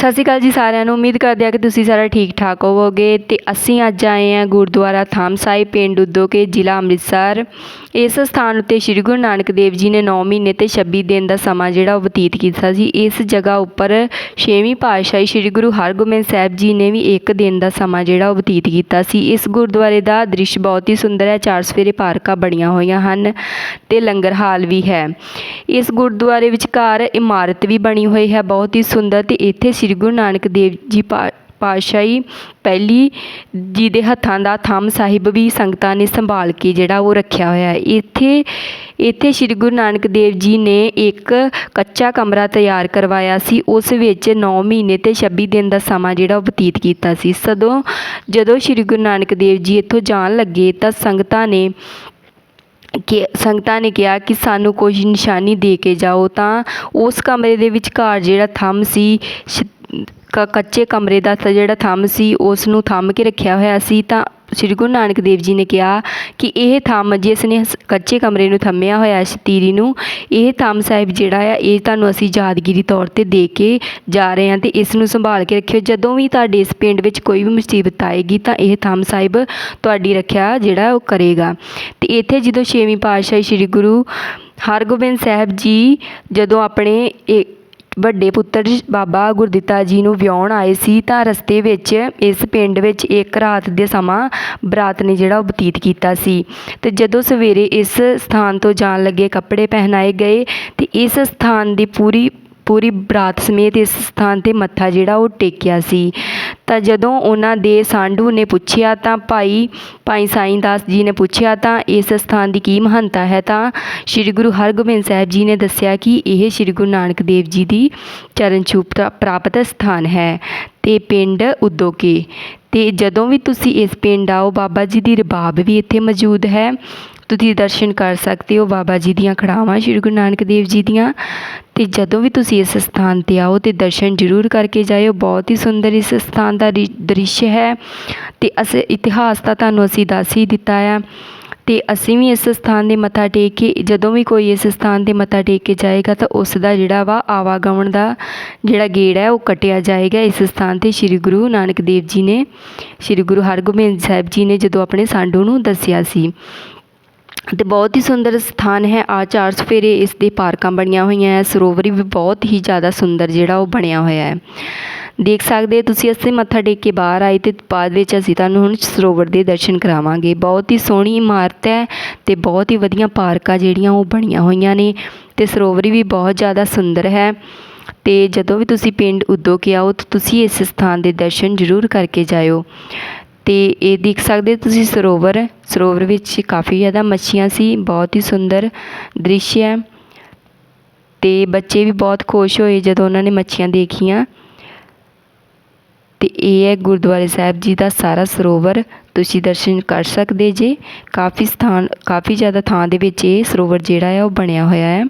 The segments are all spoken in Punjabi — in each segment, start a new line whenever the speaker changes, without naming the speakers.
ਸਤਿ ਸ਼੍ਰੀ ਅਕਾਲ ਜੀ ਸਾਰਿਆਂ ਨੂੰ। ਉਮੀਦ ਕਰਦੇ ਆ ਕਿ ਤੁਸੀਂ ਸਾਰਾ ਠੀਕ ਠਾਕ ਹੋਵੋਗੇ ਤੇ ਅਸੀਂ ਅੱਜ ਆਏ ਹਾਂ ਗੁਰਦੁਆਰਾ ਥਾਮ ਸਾਹਿਬ, ਪਿੰਡ ਉਦੋਕੇ, ਜ਼ਿਲ੍ਹਾ ਅੰਮ੍ਰਿਤਸਰ। ਇਸ ਸਥਾਨ ਉੱਤੇ ਸ੍ਰੀ ਗੁਰੂ ਨਾਨਕ ਦੇਵ ਜੀ ਨੇ 9 ਮਹੀਨੇ ਤੇ 26 ਦਿਨ ਦਾ ਸਮਾਂ ਜਿਹੜਾ ਉਹ ਬਤੀਤ ਕੀਤਾ ਸੀ। ਇਸ ਜਗ੍ਹਾ ਉੱਪਰ ਛੇਵੀਂ ਪਾਤਸ਼ਾਹੀ ਸ੍ਰੀ ਗੁਰੂ ਹਰਗੋਬਿੰਦ ਸਾਹਿਬ ਜੀ ਨੇ ਵੀ ਇੱਕ ਦਿਨ ਦਾ ਸਮਾਂ ਜਿਹੜਾ ਉਹ ਬਤੀਤ ਕੀਤਾ ਸੀ। ਇਸ ਗੁਰਦੁਆਰੇ ਦਾ ਦ੍ਰਿਸ਼ ਬਹੁਤ ਹੀ ਸੁੰਦਰ ਹੈ, ਚਾਰ ਸਵੇਰੇ ਪਾਰਕਾਂ ਬਣੀਆਂ ਹੋਈਆਂ ਹਨ ਤੇ ਲੰਗਰ ਹਾਲ ਵੀ ਹੈ। ਇਸ ਗੁਰਦੁਆਰੇ ਵਿਚਕਾਰ ਇਮਾਰਤ ਵੀ ਬਣੀ ਹੋਈ ਹੈ, ਬਹੁਤ ਹੀ ਸੁੰਦਰ ਤੇ ਇੱਥੇ ਸ੍ਰੀ ਸ਼੍ਰੀ ਗੁਰੂ ਨਾਨਕ ਦੇਵ ਜੀ ਪਾ, ਪਾਤਸ਼ਾਹੀ ਪਹਿਲੀ ਜੀ ਦੇ ਹੱਥਾਂ ਦਾ ਥੰਮ ਸਾਹਿਬ ਵੀ ਸੰਗਤਾਂ ਨੇ ਸੰਭਾਲ ਕੇ ਜਿਹੜਾ ਉਹ ਰੱਖਿਆ ਹੋਇਆ ਇੱਥੇ ਇੱਥੇ ਸ੍ਰੀ ਗੁਰੂ ਨਾਨਕ ਦੇਵ ਜੀ ਨੇ ਇੱਕ ਕੱਚਾ ਕਮਰਾ ਤਿਆਰ ਕਰਵਾਇਆ ਸੀ। ਉਸ ਵਿੱਚ 9 ਮਹੀਨੇ ਤੇ 26 ਦਿਨ ਦਾ ਸਮਾਂ ਜਿਹੜਾ ਉਹ ਬਤੀਤ ਕੀਤਾ ਸੀ। ਸਦੋਂ ਜਦੋਂ ਸ੍ਰੀ ਗੁਰੂ ਨਾਨਕ ਦੇਵ ਜੀ ਇੱਥੋਂ ਜਾਣ ਲੱਗੇ ਤਾਂ ਸੰਗਤਾਂ ਨੇ ਕਿ, ਸੰਗਤਾਂ ਨੇ ਕਿਹਾ ਕਿ ਸਾਨੂੰ ਕੋਈ ਨਿਸ਼ਾਨੀ ਦੇ ਕੇ ਜਾਓ ਤਾਂ ਉਸ ਕਮਰੇ ਦੇ ਵਿਚਕਾਰ ਜਿਹੜਾ ਥੰਮ ਸੀ ਕੱਚੇ ਕਮਰੇ ਦਾ ਜਿਹੜਾ ਥੰਮ ਸੀ ਉਸ ਨੂੰ ਥੰਮ ਕੇ ਰੱਖਿਆ ਹੋਇਆ ਸੀ, ਤਾਂ ਸ੍ਰੀ ਗੁਰੂ ਨਾਨਕ ਦੇਵ ਜੀ ਨੇ ਕਿਹਾ ਕਿ ਇਹ ਥੰਮ ਜਿਸ ਨੇ ਸ- ਕੱਚੇ ਕਮਰੇ ਨੂੰ ਥੰਮਿਆ ਹੋਇਆ ਸ਼ਤੀਰੀ ਨੂੰ, ਇਹ ਥੰਮ ਸਾਹਿਬ ਜਿਹੜਾ ਆ, ਇਹ ਤੁਹਾਨੂੰ ਅਸੀਂ ਯਾਦਗਿਰੀ ਤੌਰ ਤੇ ਦੇ ਕੇ ਜਾ ਰਹੇ ਹਾਂ ਤੇ ਇਸ ਨੂੰ ਸੰਭਾਲ ਕੇ ਰੱਖਿਓ। ਜਦੋਂ ਵੀ ਤੁਹਾਡੇ ਇਸ ਪਿੰਡ ਵਿੱਚ ਕੋਈ ਵੀ ਮੁਸੀਬਤ ਆਏਗੀ, ਤਾਂ ਇਹ ਥੰਮ ਸਾਹਿਬ ਤੁਹਾਡੀ ਰੱਖਿਆ ਜਿਹੜਾ ਉਹ ਕਰੇਗਾ। ਤੇ ਇੱਥੇ ਜਦੋਂ ਛੇਵੀਂ ਪਾਤਸ਼ਾਹੀ ਸ੍ਰੀ ਗੁਰੂ ਹਰਗੋਬਿੰਦ ਸਾਹਿਬ ਜੀ ਜਦੋਂ ਆਪਣੇ ਇਹ ਵੱਡੇ ਪੁੱਤਰ ਬਾਬਾ ਗੁਰਦਿੱਤਾ ਜੀ ਨੂੰ ਵਿਆਹੁਣ ਆਏ ਸੀ ਤਾਂ ਰਸਤੇ ਵਿੱਚ, ਇਸ ਪਿੰਡ ਵਿੱਚ ਇੱਕ ਰਾਤ ਦੇ ਸਮਾਂ ਬਰਾਤ ਨੇ ਜਿਹੜਾ ਉਹ ਬਤੀਤ ਕੀਤਾ ਸੀ। ਤੇ ਜਦੋਂ ਸਵੇਰੇ ਇਸ ਸਥਾਨ ਤੋਂ ਜਾਣ ਲੱਗੇ ਕੱਪੜੇ ਪਹਿਨਾਏ ਗਏ ਤੇ ਇਸ ਸਥਾਨ ਦੀ ਪੂਰੀ ਪੂਰੀ ਬਰਾਤ ਸਮੇਤ ਇਸ ਸਥਾਨ ਤੇ ਮੱਥਾ ਜਿਹੜਾ ਉਹ ਟੇਕਿਆ ਸੀ। ਤਾਂ ਜਦੋਂ ਉਹਨਾਂ ਦੇ ਸਾਂਢੂ ਨੇ ਪੁੱਛਿਆ ਤਾਂ ਭਾਈ ਭਾਈ ਸਾਈਂ ਦਾਸ ਜੀ ਨੇ ਪੁੱਛਿਆ ਤਾਂ ਇਸ ਸਥਾਨ ਦੀ ਕੀ ਮਹਾਨਤਾ ਹੈ? ਤਾਂ ਸ੍ਰੀ ਗੁਰੂ ਹਰਗੋਬਿੰਦ ਸਾਹਿਬ ਜੀ ਨੇ ਦੱਸਿਆ ਕਿ ਇਹ ਸ੍ਰੀ ਗੁਰੂ ਨਾਨਕ ਦੇਵ ਜੀ ਦੀ ਚਰਨ ਛੂਹ ਪ੍ਰਾਪਤ ਸਥਾਨ ਹੈ ਤੇ ਪਿੰਡ ਉਦੋਕੇ। ਤੇ ਜਦੋਂ ਵੀ ਤੁਸੀਂ ਇਸ ਪਿੰਡ ਆਓ, ਬਾਬਾ ਜੀ ਦੀ ਰਬਾਬ ਵੀ ਇੱਥੇ ਮੌਜੂਦ ਹੈ। ਤੁਸੀਂ ਦਰਸ਼ਨ ਕਰ ਸਕਦੇ ਹੋ ਬਾਬਾ ਜੀ ਦੀਆਂ ਖੜਾਵਾਂ ਸ੍ਰੀ ਗੁਰੂ ਨਾਨਕ ਦੇਵ ਜੀ ਦੀਆਂ। ਤੇ ਜਦੋਂ ਵੀ ਤੁਸੀਂ ਇਸ ਸਥਾਨ ਤੇ ਆਓ ਤੇ ਦਰਸ਼ਨ ਜ਼ਰੂਰ ਕਰਕੇ ਜਾਇਓ, ਬਹੁਤ ਹੀ ਸੁੰਦਰ ਇਸ ਸਥਾਨ ਦਾ ਰਿ- ਦ੍ਰਿਸ਼ ਹੈ ਤੇ ਅਸ, ਇਤਿਹਾਸ ਤਾਂ ਤੁਹਾਨੂੰ ਅਸੀਂ ਦੱਸ ਹੀ ਦਿੱਤਾ ਆ ਤੇ ਅਸੀਂ ਵੀ ਇਸ ਸਥਾਨ ਦੇ ਮੱਥਾ ਟੇਕ ਕੇ, ਜਦੋਂ ਵੀ ਕੋਈ ਇਸ ਸਥਾਨ ਤੇ ਮੱਥਾ ਟੇਕ ਕੇ ਜਾਏਗਾ ਤਾਂ ਉਸ ਦਾ ਜਿਹੜਾ ਵਾ ਆਵਾਗਮਨ ਦਾ ਜਿਹੜਾ ਗੇੜ ਹੈ ਉਹ ਕੱਟਿਆ ਜਾਏਗਾ ਇਸ ਸਥਾਨ ਤੇ। ਸ੍ਰੀ ਗੁਰੂ ਨਾਨਕ ਦੇਵ ਜੀ ਨੇ, ਸ੍ਰੀ ਗੁਰੂ ਹਰਗੋਬਿੰਦ ਸਾਹਿਬ ਜੀ ਨੇ ਜਦੋਂ ਆਪਣੇ ਸਾਂਢੂ ਨੂੰ ਦੱਸਿਆ ਸੀ ਤੇ ਬਹੁਤ ਹੀ ਸੁੰਦਰ ਸਥਾਨ ਹੈ। ਆ ਚਾਰ ਸਫੇਰੇ ਇਸ ਦੇ ਪਾਰਕਾਂ ਬਣੀਆਂ ਹੋਈਆਂ ਹੈ। ਸਰੋਵਰ ਵੀ ਬਹੁਤ ਹੀ ਜ਼ਿਆਦਾ ਸੁੰਦਰ ਜਿਹੜਾ ਉਹ ਬਣਿਆ ਹੋਇਆ ਹੈ। ਦੇਖ ਸਕਦੇ ਤੁਸੀਂ, ਅਸੀਂ ਮੱਥਾ ਟੇਕ ਕੇ ਬਾਹਰ ਆਏ ਤੇ ਬਾਅਦ ਵਿੱਚ ਅਸੀਂ ਤੁਹਾਨੂੰ ਹੁਣ ਸਰੋਵਰ ਦੇ ਦਰਸ਼ਨ ਕਰਾਵਾਂਗੇ। ਬਹੁਤ ਹੀ ਸੋਹਣੀ ਇਮਾਰਤ ਹੈ ਤੇ ਬਹੁਤ ਹੀ ਵਧੀਆ ਪਾਰਕਾਂ ਜਿਹੜੀਆਂ ਉਹ ਬਣੀਆਂ ਹੋਈਆਂ ਨੇ ਤੇ ਸਰੋਵਰ ਵੀ ਬਹੁਤ ਜ਼ਿਆਦਾ ਸੁੰਦਰ ਹੈ। ਤੇ ਜਦੋਂ ਵੀ ਤੁਸੀਂ ਪਿੰਡ ਉਦੋਂ ਕੇ ਆਓ ਤਾਂ ਤੁਸੀਂ ਇਸ ਸਥਾਨ ਦੇ ਦਰਸ਼ਨ ਜ਼ਰੂਰ ਕਰਕੇ ਜਾਇਓ। ਅਤੇ ਇਹ ਦੇਖ ਸਕਦੇ ਤੁਸੀਂ ਸਰੋਵਰ ਸਰੋਵਰ ਵਿੱਚ ਕਾਫੀ ਜ਼ਿਆਦਾ ਮੱਛੀਆਂ ਸੀ, ਬਹੁਤ ਹੀ ਸੁੰਦਰ ਦ੍ਰਿਸ਼ ਹੈ। ਅਤੇ ਬੱਚੇ ਵੀ ਬਹੁਤ ਖੁਸ਼ ਹੋਏ ਜਦੋਂ ਉਹਨਾਂ ਨੇ ਮੱਛੀਆਂ ਦੇਖੀਆਂ। ਅਤੇ ਇਹ ਹੈ ਗੁਰਦੁਆਰੇ ਸਾਹਿਬ ਜੀ ਦਾ ਸਾਰਾ ਸਰੋਵਰ। ਤੁਸੀਂ ਦਰਸ਼ਨ ਕਰ ਸਕਦੇ ਜੇ। ਕਾਫੀ ਸਥਾਨ, ਕਾਫੀ ਜ਼ਿਆਦਾ ਥਾਂ ਦੇ ਵਿੱਚ ਇਹ ਸਰੋਵਰ ਜਿਹੜਾ ਹੈ ਉਹ ਬਣਿਆ ਹੋਇਆ ਹੈ।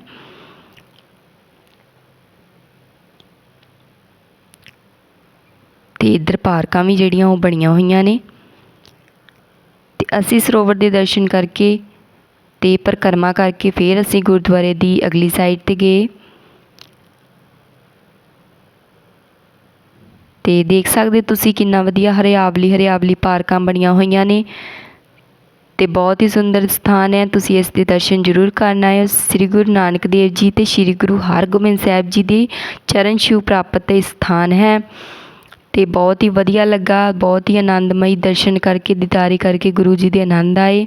ਤੇ ਇੱਧਰ ਪਾਰਕਾਂ ਵੀ ਜਿਹੜੀਆਂ ਉਹ ਬਣੀਆਂ ਹੋਈਆਂ ਨੇ। ਤੇ ਅਸੀਂ ਸਰੋਵਰ ਦੇ ਦਰਸ਼ਨ ਕਰਕੇ ਤੇ ਪਰਿਕਰਮਾ ਕਰਕੇ ਫਿਰ ਅਸੀਂ ਗੁਰਦੁਆਰੇ ਦੀ ਅਗਲੀ ਸਾਈਡ ਤੇ ਗਏ। ਤੇ ਦੇਖ ਸਕਦੇ ਤੁਸੀਂ ਕਿੰਨਾ ਵਧੀਆ ਹਰਿਆਵਲੀ ਹਰਿਆਵਲੀ ਪਾਰਕਾਂ ਬਣੀਆਂ ਹੋਈਆਂ ਨੇ। ਤੇ ਬਹੁਤ ਹੀ ਸੁੰਦਰ ਸਥਾਨ ਹੈ। ਤੁਸੀਂ ਇਸ ਦੇ ਦਰਸ਼ਨ ਜ਼ਰੂਰ ਕਰਨ ਆਇਓ। ਸ੍ਰੀ ਗੁਰੂ ਨਾਨਕ ਦੇਵ ਜੀ ਤੇ ਸ੍ਰੀ ਗੁਰੂ ਹਰਗੋਬਿੰਦ ਸਾਹਿਬ ਜੀ ਦੇ ਚਰਨ ਛੂਹ ਪ੍ਰਾਪਤ ਇਹ ਸਥਾਨ ਹੈ। ਅਤੇ ਬਹੁਤ ਹੀ ਵਧੀਆ ਲੱਗਾ, ਬਹੁਤ ਹੀ ਆਨੰਦਮਈ ਦਰਸ਼ਨ ਕਰਕੇ, ਦੀਦਾਰੀ ਕਰਕੇ ਗੁਰੂ ਜੀ ਦੇ ਆਨੰਦ ਆਏ।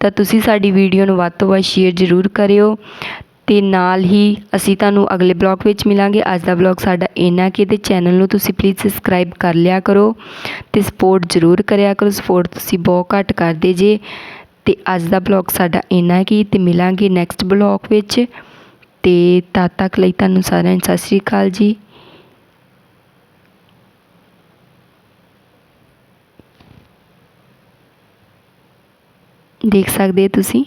ਤਾਂ ਤੁਸੀਂ ਸਾਡੀ ਵੀਡੀਓ ਨੂੰ ਵੱਧ ਤੋਂ ਵੱਧ ਸ਼ੇਅਰ ਜ਼ਰੂਰ ਕਰਿਓ ਅਤੇ ਨਾਲ ਹੀ ਅਸੀਂ ਤੁਹਾਨੂੰ ਅਗਲੇ ਬਲੌਗ ਵਿੱਚ ਮਿਲਾਂਗੇ। ਅੱਜ ਦਾ ਬਲੌਗ ਸਾਡਾ ਇੰਨਾ ਕਿ ਤੇ ਚੈਨਲ ਨੂੰ ਤੁਸੀਂ ਪਲੀਜ਼ ਸਬਸਕ੍ਰਾਈਬ ਕਰ ਲਿਆ ਕਰੋ ਤੇ ਸਪੋਰਟ ਜ਼ਰੂਰ ਕਰਿਆ ਕਰੋ। ਸਪੋਰਟ ਤੁਸੀਂ ਬਹੁਤ ਘੱਟ ਕਰਦੇ ਜੇ। ਤੇ ਅੱਜ ਦਾ ਬਲੌਗ ਸਾਡਾ ਇੰਨਾ ਕੀ ਤੇ ਮਿਲਾਂਗੇ ਨੈਕਸਟ ਬਲੌਗ ਵਿੱਚ। ਤੇ ਤਦ ਤੱਕ ਲਈ ਤੁਹਾਨੂੰ ਸਾਰਿਆਂ ਨੂੰ ਸਤਿ ਸ਼੍ਰੀ ਅਕਾਲ ਜੀ। ਦੇਖ ਸਕਦੇ ਤੁਸੀਂ।